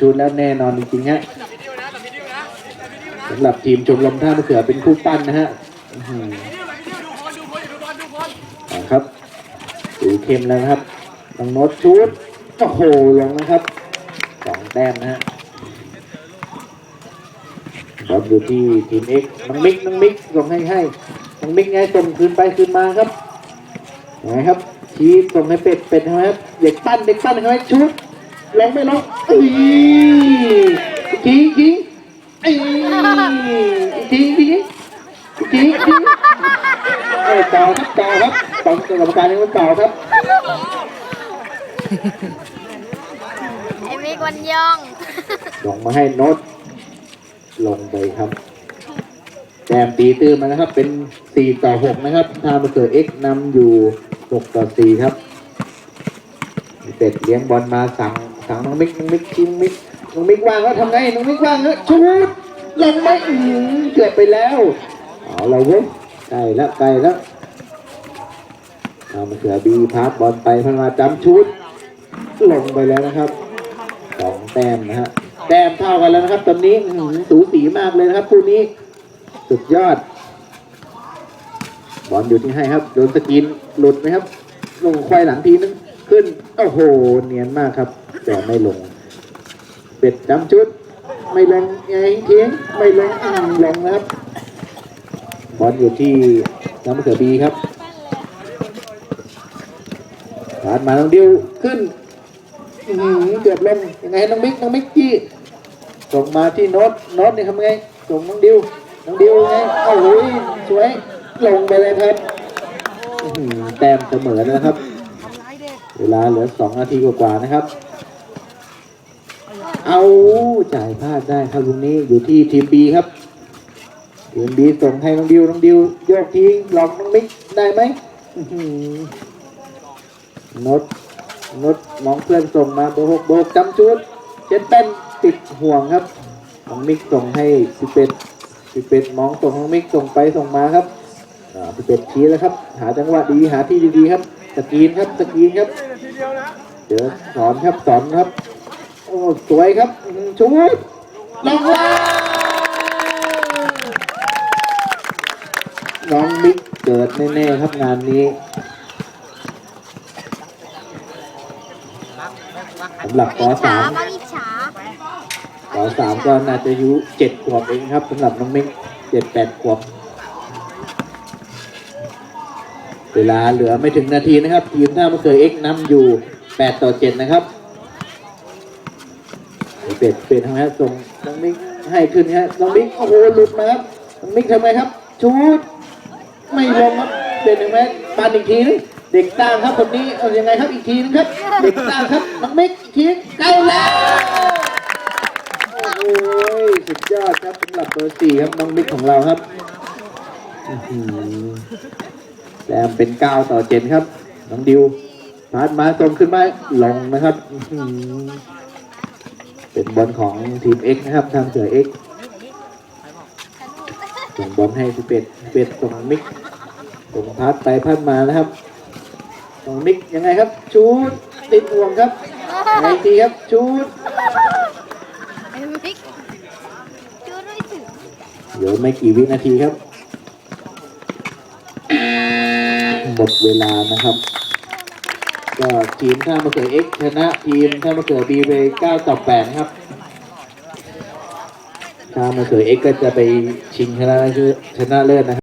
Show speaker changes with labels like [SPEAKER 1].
[SPEAKER 1] ชุดแล้วแน่นอนจริงๆฮะสำหรับทีมชมรมท่ามะเขือเป็นคู่ปั้นนะฮะอื้อหือเอาครับดูเข้มแล้วนะครับน้องโน้ตชุดโอ้โหลงนะครับสองแต้มนะฮะบอลอยู่ที่ทีมเอ็กน้องมิกน้องมิกส่งให้ให้น้องมิกไงส่งคืนไปคืนมาครับยังไงครับชี้ส่งให้เป็ดเป็ดทำไมครับเด็กปั้นเด็กปั้นทำไมชุด ลงไม่ลงอีอีกทีอีกทีอีอีกทีอีกทีอีกทีอีกทีเอ้ยต่อครับต่อครับต่อกรรมการยังไม่ต่อครับ
[SPEAKER 2] ไอ้มิกวันยอง
[SPEAKER 1] ลงมาให้โน้ตลงไปครับแต้มตีตื้นมานะครับ เป็น 4 ต่อ 6 นะครับ ทางมาเกิดเอ็กนำอยู่ 6 ต่อ 4 ครับเป็ดเลี้ยงบอลมาสั่ง น้องมิกน้องมิกทิ้งมิกน้องมิกวางแล้วทำไงน้องมิกวางแล้วชูดลงไม่อื้อเกือบไปแล้วเอาเราเว้ยใกลแล้วใกลแล้วทามาเกิดบีพาสบอลไปพันมาจำชุดลงไปแล้วนะครับสองแต้มนะฮะแต้มเท่ากันแล้วนะครับ ตอนนี้สูสีมากเลยนะครับคู่นี้สุดยอดบอลอยู่ที่ให้ครับโดนสกรีนหลุดไหมครับลงควายหลังทีนึงขึ้นโอ้โหเนียนมากครับ แต่ไม่ลง เป็ดดำชุด ไม่ลงไงเทิ้งไม่ลงอืมลงนะครับบอลอยู่ที่น้ำมะเขือบีครับผ่านมาน้องดิวขึ้นเกือบลงยังไงน้องมิกน้องมิกจี้ส่งมาที่โน้ตโน้ตนี่ทำไงส่งน้องดิวน้องดิวไงโอ้โหสวยลงไปเลยครับแต้มเสมอนะครับ เวลาเหลือสองนาทีกว่าๆนะครับ เอาจ่ายพลาดได้ครับลุงนี้อยู่ที่ทีมบีครับทีมบีส่งให้น้องดิวน้องดิวโยกทิ้งหลอกน้องมิกได้ไหมอื้อหือโน้ตนุดน้องเพื่อนส่งมาเบหกเบกจำชุดเจ็ดเป็นติดห่วงครับน้องมิกส่งให้สิเป็ดสิเป็ดมองส่งน้องมิกส่งไปส่งมาครับอ่าสิเป็ดชี้แล้วครับ หาจังหวะดีหาที่ดีๆครับสกีนครับสกีนครับเดี๋ยวสอนครับสอนครับ โอ้สวยครับอื้อหือชุดลงแล้วน้องมิกเกิดแน่ๆครับงานนี้สำหรับป
[SPEAKER 2] อิจฉา
[SPEAKER 1] .3
[SPEAKER 2] บ้างอิจฉา
[SPEAKER 1] ป .3 ก็น่าจะอายุเจ็ดขวบเองครับสำหรับน้องมิกเจ็ดแปดขวบ เวลาเหลือไม่ถึงนาทีนะครับ ทีมท่ามะเขือเอ็กซ์นำอยู่แปดต่อเจ็ดนะครับ เป็ดเป็ดทำไมครับส่งน้องมิกให้ขึ้นฮะน้องมิกโอ้โหหลุดมาครับน้องมิกทำไมครับชูดไม่ลงครับเป็นยังไงปานอีกทีนึงเด็กตั้งครับคนนี้เอายังไงครับอีกทีนึงครับ เด็กตั้งครับน้องมิกอีกทีใกล้แล้วโอ้ยสุดยอดครับสำหรับเบอร์สี่ครับน้องมิกของเราครับแต้มเป็นเก้าต่อเจ็ดครับน้องดิวพาดมาตรงขึ้นมาลงนะครับ เป็นบอลของทีม X นะครับทางเสือ X ส่งบอลให้พิเป็ดพิเป็ดส่งมิกส่งพัดไปพัดมานะครับส่งมิกยังไงครับชูดติดห่วงครับไงทีครับชูด
[SPEAKER 2] ไอ้มิกจูดไม่ถึง
[SPEAKER 1] เหลือไม่กี่วินาทีครับ หมดเวลานะครับ ก็ทีมท่ามะเขือเอ็กชนะทีมท่ามะเขือบีไป9ต่อแปดครับท่ามะเขือเอ็กก็จะไปชิงชนะชนะเลิศนะครับ